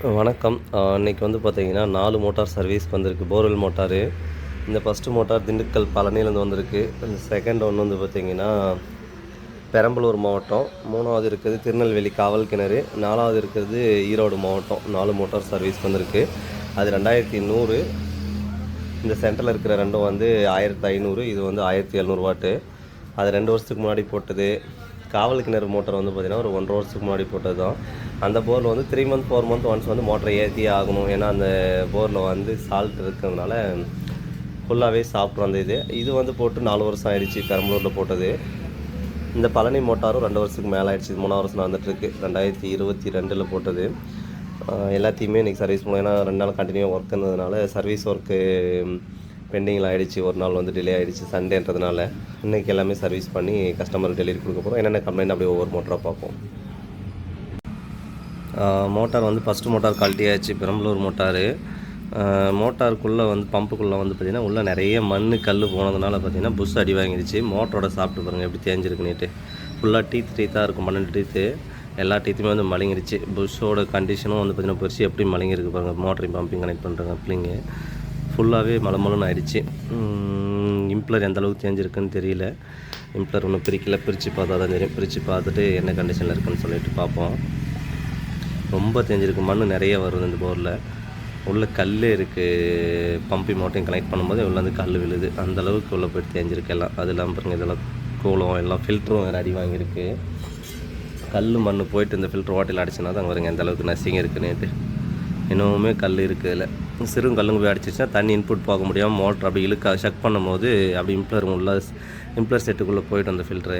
வணக்கம். இன்றைக்கி வந்து பார்த்திங்கன்னா நாலு மோட்டார் சர்வீஸ் வந்திருக்கு. போர்வெல் மோட்டாரு இந்த ஃபஸ்ட்டு மோட்டார் திண்டுக்கல் பழனிலேருந்து வந்திருக்கு. இந்த செகண்ட் ஒன்று வந்து பார்த்திங்கன்னா பெரம்பலூர் மாவட்டம். மூணாவது இருக்கிறது திருநெல்வேலி காவல் கிணறு. நாலாவது இருக்கிறது ஈரோடு மாவட்டம். நாலு மோட்டார் சர்வீஸ் வந்திருக்கு. அது ரெண்டாயிரத்தி நூறு. இந்த சென்டரில் இருக்கிற ரெண்டும் வந்து ஆயிரத்தி ஐநூறு. இது வந்து ஆயிரத்தி எழுநூறுவாட்டு அது ரெண்டு வருஷத்துக்கு முன்னாடி போட்டது. காவல் கிணறு மோட்டர் வந்து பார்த்திங்கன்னா ஒரு ஒன்றரை வருஷத்துக்கு முன்னாடி போட்டது தான் அந்த போரில் வந்து three month four month once வந்து மோட்டரை ஏற்றியே ஆகணும். ஏன்னா அந்த போரில் வந்து சால்ட் இருக்கிறதுனால ஃபுல்லாகவே சாப்பிட்றோம் அந்த இது. இது வந்து போட்டு நாலு வருஷம் ஆயிடுச்சு பெரம்பலூரில் போட்டது. இந்த பழனி மோட்டாரும் ரெண்டு வருஷத்துக்கு மேலே ஆயிடுச்சு. மூணாவது வருஷம் நடந்துட்டுருக்கு. ரெண்டாயிரத்தி இருபத்தி ரெண்டில் போட்டது. எல்லாத்தையுமே இன்றைக்கி சர்வீஸ் மூலம் ஏன்னா ரெண்டு நாள் கண்டினியூவாக ஒர்க் இருந்ததுனால சர்வீஸ் ஒர்க்கு பெண்டிங்கில் ஆகிடுச்சு ஒரு நாள் வந்து டிலே ஆகிடுச்சி சண்டேன்றதுனால இன்றைக்கி எல்லாமே சர்வீஸ் பண்ணி கஸ்டமருக்கு டெலிவரி கொடுக்க போகிறோம் என்னென்ன கம்ப்ளைண்ட் அப்படியே ஒவ்வொரு மோட்டராக பார்ப்போம். மோட்டார் வந்து ஃபஸ்ட்டு மோட்டார் குவாலிட்டி ஆச்சு பெரம்பலூர் மோட்டாரு மோட்டாருக்குள்ளே வந்து பம்புக்குள்ளே வந்து பார்த்திங்கன்னா உள்ளே நிறைய மண் கல் போனதுனால பார்த்திங்கன்னா புஷ் அடி வாங்கிடுச்சு. மோட்டரோட சாப்பிட்டு பாருங்கள் எப்படி தேஞ்சிருக்குன்னுட்டு. ஃபுல்லாக டீத் டீத்தாக இருக்கும் பன்னெண்டு டீத்து எல்லா டீத்துமே வந்து மலங்கிடுச்சு புஷ்ஷோட கண்டிஷனும் வந்து பார்த்திங்கன்னா பெருசு எப்படி மலிங்கிருக்கு பாருங்கள் மோட்டரையும் பம்பிங் கனெக்ட் பண்ணுறாங்க பிள்ளைங்க ஃபுல்லாகவே மலமலன்னு ஆயிடுச்சு. இம்ப்ளர் எந்த அளவுக்கு தேஞ்சிருக்குன்னு தெரியல. இம்ப்ளர் ஒன்றும் பிரிக்கல. பிரித்து பார்த்தா தான் தெரியும். பிரித்து பார்த்துட்டு என்ன கண்டிஷனில் இருக்குன்னு சொல்லிட்டு பார்ப்போம். ரொம்ப தேஞ்சிருக்கு மண் நிறைய வருது இந்த போரில். உள்ள கல் இருக்குது பம்பி மோட்டையும் கனெக்ட் பண்ணும்போது உள்ள வந்து கல் விழுது. அந்த அளவுக்கு உள்ளே போயிட்டு தேஞ்சிருக்கு எல்லாம். அது இல்லாமல் பாருங்கள் இதெல்லாம் கூலம் எல்லாம் ஃபில்டரும் வேறு அடி வாங்கியிருக்கு. கல் மண் போயிட்டு இந்த ஃபில்டர் ஓட்டையில் அடிச்சுனா தான் வருங்க எந்த அளவுக்கு நசிங்க இருக்குன்னுட்டு இன்னமுமே கல் இருக்குது இதில் சிறு கல்லுங்க போய் அடிச்சிச்சுன்னா தண்ணி இன்புட் போக முடியாமல் மோட்டர் அப்படி இழுக்க செக் பண்ணும் போது அப்படி இம்ப்ளர் உள்ள இம்ப்ளர் செட்டுக்குள்ளே போயிட்டு அந்த ஃபில்ட்ரு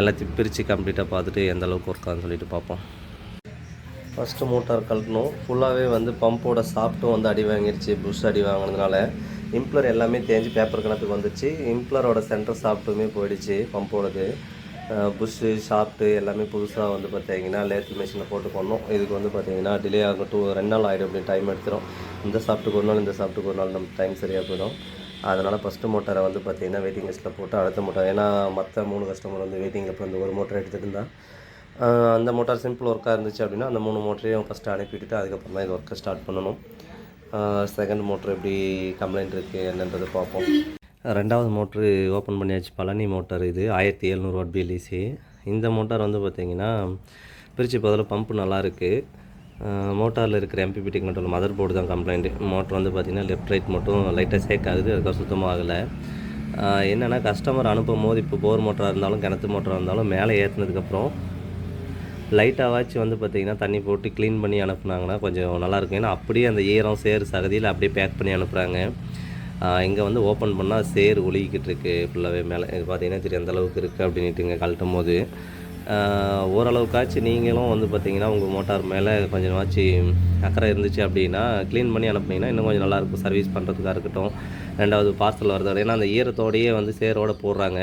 எல்லாத்தையும் பிரித்து கம்ப்ளீட்டாக பார்த்துட்டு எந்த அளவுக்கு இருக்கான்னு சொல்லிட்டு பார்ப்போம். ஃபஸ்ட்டு மோட்டார் கழட்டணும். ஃபுல்லாகவே வந்து பம்போட சாஃப்ட்டும் வந்து அடி வாங்கிருச்சு புஷ் அடி வாங்கினதுனால. இம்ப்ளர் எல்லாமே தேஞ்சு பேப்பர் கணக்குக்கு வந்துச்சு. இம்ப்ளரோட சென்டர் சாஃப்ட்டுமே போயிடுச்சு பம்போடது புஷ்ஷு ஷாஃப்ட்டு எல்லாமே புதுசாக வந்து பார்த்தீங்கன்னா லேத்து மிஷினில் போட்டு பண்ணோம். இதுக்கு வந்து பார்த்தீங்கன்னா டிலே ஆகும் டூ ரெண்டு நாள் ஆகிடும் அப்படின்னு டைம் எடுத்துரும். இந்த சாஃப்ட்டுக்கு ஒரு நாள் இந்த சாஃப்ட்டுக்கு ஒரு நாள் நம்ம டைம் சரியாக போயிடும். அதனால் ஃபஸ்ட்டு மோட்டாரை வந்து பார்த்தீங்கன்னா வெயிட்டிங் லிஸ்ட்டில் போட்டு அடுத்த மோட்டார் ஏன்னா மற்ற மூணு கஸ்டமர் வந்து வெயிட்டிங்கில் இப்போ இந்த ஒரு மோட்டர் எடுத்துகிட்டு இருந்தால் அந்த மோட்டார் சிம்பிள் ஒர்க்காக இருந்துச்சு அப்படின்னா அந்த மூணு மோட்டரையும் ஃபஸ்ட்டு அனுப்பிவிட்டு அதுக்கப்புறம் தான் இது ஒர்க்கை ஸ்டார்ட் பண்ணணும். செகண்ட் மோட்ரு எப்படி கம்ப்ளைண்ட் இருக்குது என்னன்றது பார்ப்போம். ரெண்டாவது மோட்ரு ஓப்பன் பண்ணியாச்சு. பழனி மோட்டார் இது. ஆயிரத்தி எழுநூறு வாட் பிஎல்இசி இந்த மோட்டார் வந்து பார்த்திங்கன்னா பிரித்து பதில் பம்பு நல்லாயிருக்கு மோட்டாரில் இருக்கிற எம்பிபிடி கண்ட்ரோல் மதர் போர்டு தான் கம்ப்ளைண்ட்டு மோட்டர் வந்து பார்த்திங்கன்னா லெஃப்ட் ரைட் மட்டும் லைட்டாக சேக் ஆகுது அதுக்காக சுத்தமாக ஆகலை. என்னென்னா கஸ்டமர் அனுப்பும் போது இப்போ போர் மோட்டராக இருந்தாலும் கிணத்து மோட்டராக இருந்தாலும் மேலே ஏற்றுனதுக்கப்புறம் லைட்டாகவாச்சும் வந்து பார்த்திங்கன்னா தண்ணி போட்டு க்ளீன் பண்ணி அனுப்புனாங்கன்னா கொஞ்சம் நல்லாயிருக்கும் ஏன்னா அப்படியே அந்த ஈரம் சேறு சகதியில் அப்படியே பேக் பண்ணி அனுப்புகிறாங்க இங்கே வந்து ஓப்பன் பண்ணால் சேர் ஒழுகிக்கிட்டு இருக்கு ஃபுல்லாகவே மேலே இது பார்த்தீங்கன்னா தெரியும் அந்தளவுக்கு இருக்குது அப்படின்ட்டு இங்கே கழட்டும் போது ஓரளவுக்காச்சும் நீங்களும் வந்து பார்த்தீங்கன்னா உங்கள் மோட்டார் மேலே கொஞ்சமாச்சு அக்கறை இருந்துச்சு அப்படின்னா க்ளீன் பண்ணி அனுப்புனீங்கன்னா இன்னும் கொஞ்சம் நல்லாயிருக்கும் சர்வீஸ் பண்ணுறதுக்காக இருக்கட்டும். ரெண்டாவது பார்சல் வரதோட ஏன்னா அந்த ஈரத்தோடையே வந்து சேரோடு போடுறாங்க.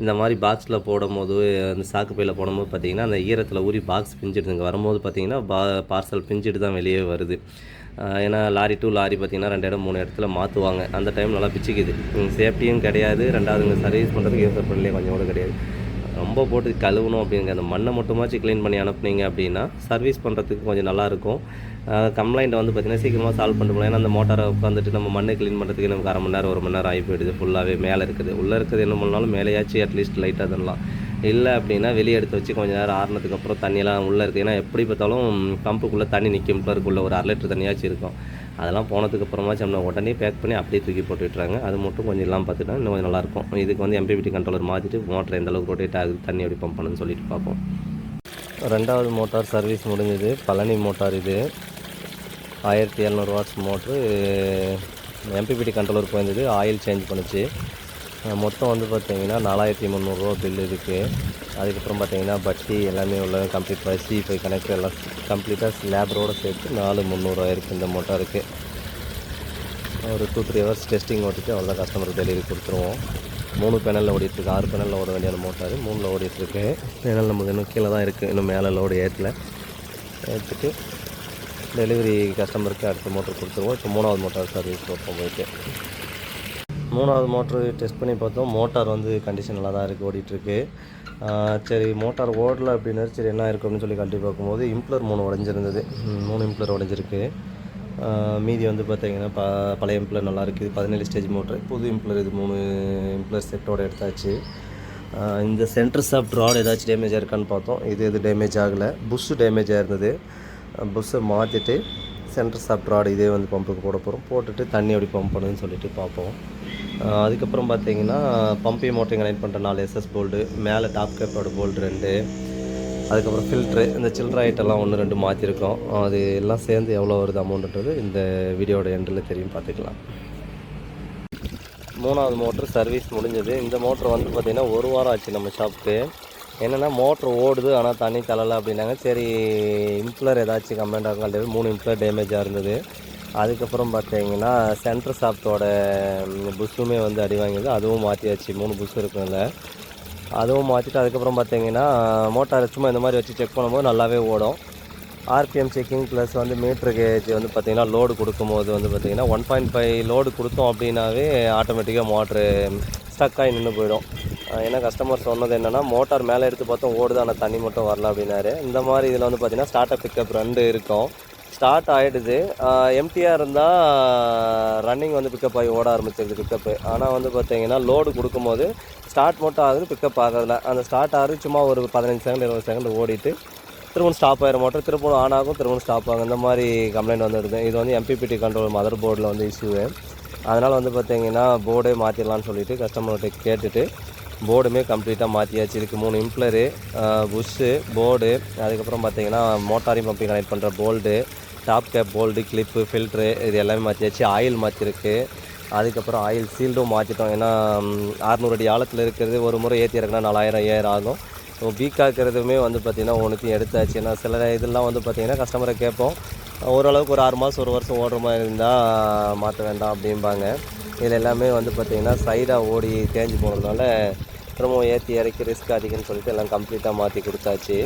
இந்த மாதிரி பாக்ஸில் போடும்போது அந்த சாக்கு பையில் போடும்போது பார்த்தீங்கன்னா அந்த ஈரத்தில் ஊறி பாக்ஸ் பிஞ்சிடுதுங்க வரும்போது பார்த்தீங்கன்னா பா பார்சல் பிஞ்சிட்டு தான் வெளியே வருது. ஏன்னா லாரி டூ லாரி பார்த்தீங்கன்னா ரெண்டு இடம் மூணு இடத்துல மாற்றுவாங்க அந்த டைம் நல்லா பிச்சுக்குது. சேஃப்டியும் கிடையாது. ரெண்டாவதுங்க சர்வீஸ் பண்ணுறதுக்கு யூஸ் பண்ணலையே கொஞ்சம் கூட கிடையாது. ரொம்ப போட்டு கழுவணும் அப்படிங்க. அந்த மண்ணை மட்டுமாச்சும் க்ளீன் பண்ணி அனுப்புனீங்க அப்படின்னா சர்வீஸ் பண்ணுறதுக்கு கொஞ்சம் நல்லாயிருக்கும் கம்ப்ளைண்ட்டை வந்து பார்த்திங்கன்னா சீக்கிரமாக சால்வ் பண்ணிட்டு போகலாம். ஏன்னா அந்த மோட்டாரை உட்காந்துட்டு நம்ம மண்ணை க்ளீன் பண்ணுறதுக்கு நமக்கு அரை மணி நேரம் ஒரு மணி நேரம் ஆகி போயிடுது. ஃபுல்லாகவே மேலே இருக்குது. உள்ளே இருக்கிறது என்ன பண்ணாலும் மேலேயாச்சும் அட்லீஸ்ட் லைட்டாக தரலாம் இல்லை அப்படின்னா வெளியே எடுத்து வச்சு கொஞ்சம் நேரம் ஆறுனதுக்கு அப்புறம் தண்ணியெல்லாம் உள்ளே இருக்குது. ஏன்னா எப்படி பார்த்தாலும் பம்புக்குள்ளே தண்ணி நிற்கும். இருக்குள்ளே ஒரு அரை லிட்டர் தண்ணியாச்சும் இருக்கும். அதெல்லாம் போனதுக்கு அப்புறமாச்சும் நம்ம உடனே பேக் பண்ணி அப்படியே தூக்கி போட்டு விட்டுறாங்க. அது மட்டும் கொஞ்சம் இல்லாமல் பார்த்துட்டா இன்னும் கொஞ்சம் நல்லாயிருக்கும். இதுக்கு வந்து எம்பிபிடி கண்ட்ரோலர் மாற்றிட்டு மோட்டர் எந்த அளவுக்கு ரொட்டேட் ஆகுது தண்ணி எப்படி பம்ப் பண்ணுன்னு சொல்லிட்டு பார்ப்போம். ரெண்டாவது மோட்டார் சர்வீஸ் முடிஞ்சது. பழனி மோட்டார் இது. ஆயிரத்தி எழுநூறு வாட்ஸ் மோட்ரு எம்பிபிடி கண்ட்ரோலர் போயிருந்தது. ஆயில் சேஞ்ச் பண்ணுச்சு. மொத்தம் வந்து பார்த்தீங்கன்னா நாலாயிரத்தி முந்நூறுரூவா பில் இருக்குது அதுக்கப்புறம் பார்த்தீங்கன்னா பட்டி எல்லாமே உள்ள கம்ப்ளீட் சி போய் கனெக்ட் எல்லாம் கம்ப்ளீட்டாக லேபரோடு சேர்த்து நாலு முந்நூறுரூவா இருக்குது இந்த மோட்டாருக்கு ஒரு டூ த்ரீ ஹவர்ஸ் டெஸ்டிங் ஓட்டிட்டு அவ்வளோதான் கஸ்டமருக்கு டெலிவரி கொடுத்துருவோம். மூணு பேனலில் ஓடிட்டுருக்கு. ஆறு பேனலில் ஓட வேண்டிய மோட்டார் மூணில் ஓடிட்டுருக்கு. பேனல் நமக்கு இன்னும் கீழே தான் இருக்குது இன்னும் மேலே லோடு ஏற்றல. ஏற்றுட்டு டெலிவரி கஸ்டமருக்கு அடுத்த மோட்டர் கொடுத்துருவோம். இப்போ மூணாவது மோட்டார் சர்வீஸ் வைப்போம் போயிட்டு. மூணாவது மோட்ரு டெஸ்ட் பண்ணி பார்த்தோம். மோட்டார் வந்து கண்டிஷன் நல்லா தான் இருக்குது ஓடிட்டுருக்கு. சரி மோட்டார் ஓடலை அப்படின்னு சரி என்ன இருக்கும்னு சொல்லி கட்டி பார்க்கும்போது இம்ப்ளர் மூணு உடஞ்சிருந்தது. மூணு இம்ப்ளர் உடஞ்சிருக்கு. மீதி வந்து பார்த்தீங்கன்னா ப பழைய இம்ப்ளர் நல்லா இருக்குது பதினேழு ஸ்டேஜ் மோட்ரு புது இம்ப்ளர் இது மூணு இம்ப்ளர் செட்டோட எடுத்தாச்சு. இந்த சென்டர் சாஃப்ட் ராட் ஏதாச்சும் டேமேஜ் இருக்கான்னு பார்த்தோம். இது எது டேமேஜ் ஆகலை. Push damage ஆயிருந்தது. புஷ்ஷை மாற்றிட்டு சென்டர் சாஃப்ட் ராட் இதே வந்து பம்புக்கு போட போகிறோம் போட்டுட்டு தண்ணி எப்படி பம்ப் பண்ணுதுன்னு சொல்லிட்டு பார்ப்போம். அதுக்கப்புறம் பார்த்தீங்கன்னா பம்பி மோட்டரிங் கனெக்ட் பண்ணுற நாலு எஸ்எஸ் போல்டு மேலே டாப் கேப்போட போல்டு ரெண்டு அதுக்கப்புறம் ஃபில்ட்ரு இந்த சில்லற ஐட்டெல்லாம் ஒன்று ரெண்டு மாற்றிருக்கோம் அது எல்லாம் சேர்ந்து எவ்வளோ வருது அமௌண்ட்டுன்றது இந்த வீடியோட எண்டில் தெரியும் பார்த்துக்கலாம். மூணாவது மோட்ரு சர்வீஸ் முடிஞ்சது. இந்த மோட்ரு வந்து பார்த்திங்கன்னா ஒரு வாரம் ஆச்சு நம்ம ஷாப்புக்கு என்னென்னா மோட்ரு ஓடுது ஆனால் தண்ணி தள்ளலை அப்படின்னாங்க. சரி இம்ப்ளர் ஏதாச்சும் கம்ப்ளைண்ட் ஆகும் மூணு இம்ப்ளர் டேமேஜாக இருந்தது. அதுக்கப்புறம் பார்த்தீங்கன்னா சென்ட்ரு ஷாப்டோட புஷ்ஷுமே வந்து அடி வாங்கியது. அதுவும் மாற்றியாச்சு மூணு புஷ் இருக்கும்ல அதுவும் மாற்றிட்டு அதுக்கப்புறம் பார்த்தீங்கன்னா மோட்டார் சும்மா இந்த மாதிரி வச்சு செக் பண்ணும்போது நல்லாவே ஓடும். ஆர்பிஎம் செக்கிங் ப்ளஸ் வந்து மீட்ரு கேஜ் வந்து பார்த்திங்கன்னா லோடு கொடுக்கும்போது வந்து பார்த்திங்கன்னா ஒன் பாயிண்ட் ஃபைவ் லோடு கொடுத்தோம் அப்படின்னாவே ஆட்டோமேட்டிக்காக மோட்ரு ஸ்டக் ஆகி நின்று போயிடும். ஏன்னா கஸ்டமர் சொன்னது என்னென்னா மோட்டார் மேலே எடுத்து பார்த்தோம் ஓடுது ஆனால் தண்ணி மட்டும் வரல அப்படின்னாரு. இந்த மாதிரி இதில் வந்து பார்த்திங்கன்னா ஸ்டார்ட் பிக்கப் ரெண்டு இருக்கும். ஸ்டார்ட் ஆகிடுது எம்டிஆர் இருந்தால் ரன்னிங் வந்து பிக்கப் ஆகி ஓட ஆரம்பிச்சிருது பிக்கப்பு ஆனால் வந்து பார்த்தீங்கன்னா லோடு கொடுக்கும்போது ஸ்டார்ட் மட்டும் ஆகுது பிக்கப் ஆகிறதுல அந்த ஸ்டார்ட் ஆகுது சும்மா ஒரு பதினஞ்சு செகண்ட் இருபது செகண்ட் ஓடிட்டு திரும்பவும் ஸ்டாப் ஆகிற மோட்டர் திரும்பவும் ஆன் ஆகும் திரும்பவும் ஸ்டாப் ஆகும். இந்த மாதிரி கம்ப்ளைண்ட் வந்துடுது இது வந்து எம்பிபிடி கண்ட்ரோல் மதர் போர்டில் வந்து இஷ்யூவு அதனால் வந்து பார்த்திங்கன்னா போர்டே மாற்றிடலான்னு சொல்லிட்டு கஸ்டமர்கிட்ட கேட்டுட்டு போர்டுமே கம்ப்ளீட்டாக மாற்றியாச்சு இதுக்கு மூணு இம்ப்ளரு புஷ்ஷு போர்டு. அதுக்கப்புறம் பார்த்தீங்கன்னா மோட்டாரிங் பம்பிங் கனெக்ட் பண்ணுற bolt top cap bolt clip filter இது எல்லாமே மாற்றியாச்சு ஆயில் மாற்றிருக்கு அதுக்கப்புறம் ஆயில் சீல்டும் மாற்றிட்டோம் ஏன்னா ம், 600 அடி ஆழத்தில் இருக்கிறது ஒரு முறை ஏற்றி இறக்குனா நாலாயிரம் ஐயாயிரம் ஆகும். ஸோ இருக்கிறதுமே வந்து பார்த்திங்கன்னா ஒன்றுத்தையும் எடுத்தாச்சு. ஏன்னா சில இதெல்லாம் வந்து பார்த்திங்கன்னா கஸ்டமரை கேட்போம். ஓரளவுக்கு ஒரு ஆறு மாதம் ஒரு வருஷம் ஓடுற மாதிரி இருந்தால் மாற்ற வேண்டாம் அப்படிம்பாங்க. இதில் எல்லாமே வந்து பார்த்திங்கன்னா சைடாக ஓடி தேஞ்சு போனதுனால திரும்பவும் ஏற்றி இறக்கி ரிஸ்க் அதிகம்னு சொல்லிட்டு எல்லாம் கம்ப்ளீட்டாக மாற்றி கொடுத்தாச்சு.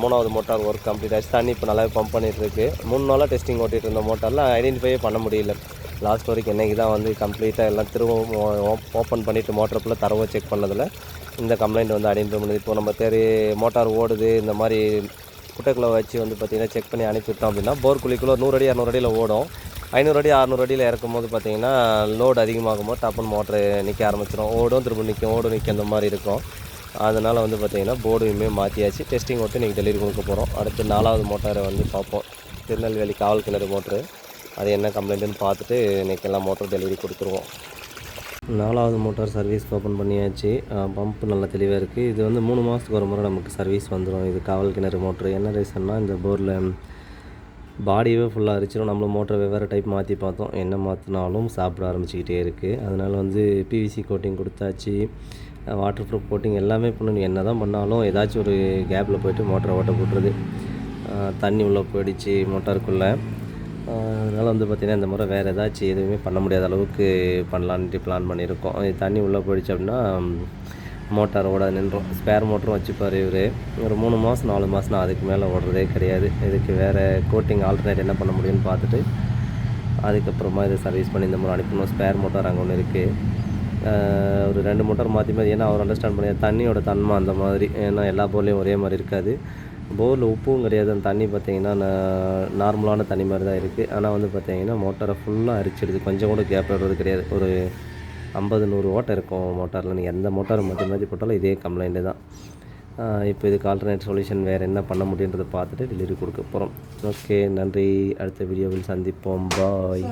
மூணாவது மோட்டார் ஒர்க் கம்ப்ளீட் ஆச்சு. தண்ணி இப்போ நல்லாவே பம்ப் பண்ணிகிட்ருக்கு மூணு நாளாக டெஸ்டிங் ஓட்டிகிட்டு இருந்த மோட்டாரில் ஐடென்டிஃபையே பண்ண முடியல. லாஸ்ட் வரைக்கும் இன்றைக்கி தான் வந்து கம்ப்ளீட்டாக எல்லாம் திரும்பவும் ஓப்பன் பண்ணிவிட்டு மோட்டர் ஃபுல்லாக தரவை செக் பண்ணதில் இந்த கம்ப்ளைண்ட் வந்து ஐடென்டிஃபை பண்ணுது. இப்போ நம்ம தேடி மோட்டார் ஓடுது இந்த மாதிரி குட்டைக்குள்ளே வச்சு வந்து பார்த்திங்கன்னா செக் பண்ணி அனுப்பிவிட்டோம் அப்படின்னா போர் குழிக்குள்ளே நூறு அடி இரநூறு அடியில் ஓடும். ஐநூறு அடி அறநூறு அடியில் இறக்கும் போது பார்த்தீங்கன்னா லோடு அதிகமாகும் போது டப்புன்னு மோட்ரு நிற்க ஆரம்பிச்சிடும் ஓடும் திரும்ப நிற்கும் ஓடும் நிற்கும் அந்த மாதிரி இருக்கும். அதனால் வந்து பார்த்திங்கன்னா போர்டுமே மாற்றியாச்சு டெஸ்டிங் விட்டு இன்றைக்கி டெலிவரி கொடுக்க போகிறோம் அடுத்து நாலாவது மோட்டாரை வந்து பார்ப்போம். திருநெல்வேலி காவல் கிணறு மோட்ரு அது என்ன கம்ப்ளைண்ட்டுன்னு பார்த்துட்டு இன்றைக்கி எல்லாம் மோட்டர் டெலிவரி கொடுத்துருவோம். நாலாவது மோட்டார் சர்வீஸ் ஓப்பன் பண்ணியாச்சு. பம்ப் நல்லா தெளிவாக இருக்குது இது வந்து மூணு மாதத்துக்கு ஒரு முறை நமக்கு சர்வீஸ் வந்துடும் இது காவல் கிணறு மோட்ரு என்ன ரீசன்னா இந்த போரில் பாடியவே ஃபுல்லாக அரிச்சிடும் நம்மள மோட்டர் வெவ்வேறு டைப் மாற்றி பார்த்தோம். என்ன மாற்றினாலும் சாப்பிட ஆரம்பிச்சிக்கிட்டே இருக்குது அதனால் வந்து பிவிசி கோட்டிங் கொடுத்தாச்சு. வாட்டர் ப்ரூஃப் கோட்டிங் எல்லாமே பண்ணணும். என்ன தான் பண்ணாலும் ஏதாச்சும் ஒரு கேப்பில் போயிட்டு மோட்டரை ஓட்ட போட்டுறது. தண்ணி உள்ளே போயிடுச்சு மோட்டாருக்குள்ளே அதனால் வந்து பார்த்திங்கன்னா இந்த முறை வேறு ஏதாச்சும் எதுவுமே பண்ண முடியாத அளவுக்கு பண்ணலான்ட்டு பிளான் பண்ணியிருக்கோம். தண்ணி உள்ளே போயிடுச்சு அப்படின்னா மோட்டார் ஓட நின்றோம். ஸ்பேர் மோட்டரும் வச்சுப்பார் இவர். ஒரு மூணு மாதம் நாலு மாதம் அதுக்கு மேலே ஓடுறதே கிடையாது. இதுக்கு வேறு கோட்டிங் ஆல்டர்னேட் என்ன பண்ண முடியும்னு பார்த்துட்டு அதுக்கப்புறமா இதை சர்வீஸ் பண்ணி இந்த மாதிரி அனுப்பணும் ஸ்பேர் மோட்டார் அங்கே ஒன்று இருக்குது ஒரு ரெண்டு மோட்டார் மாற்றி மாதிரி ஏன்னா அவர் அண்டர்ஸ்டாண்ட் பண்ணி தண்ணியோட தன்மை அந்த மாதிரி. ஏன்னா எல்லா போர்லேயும் ஒரே மாதிரி இருக்காது. போரில் உப்பும் கிடையாது. அந்த தண்ணி பார்த்தீங்கன்னா நார்மலான தண்ணி மாதிரி தான் இருக்குது ஆனால் வந்து பார்த்தீங்கன்னா மோட்டாரை ஃபுல்லாக அரிச்சிடுது. கொஞ்சம் கூட கேப் விடுறது கிடையாது. ஒரு ஐம்பது நூறு ஓட்டை இருக்கும் மோட்டாரில். நீங்கள் எந்த மோட்டார் மாற்றி மாற்றி போட்டாலும் இதே கம்ப்ளைண்ட்டு தான். இப்போ இதுக்கு ஆல்டர்னேட் சொல்யூஷன் வேறு என்ன பண்ண முடியுன்றதை பார்த்துட்டு டெலிவரி கொடுக்க போகிறோம் ஓகே நன்றி. அடுத்த வீடியோவில் சந்திப்போம். பாய்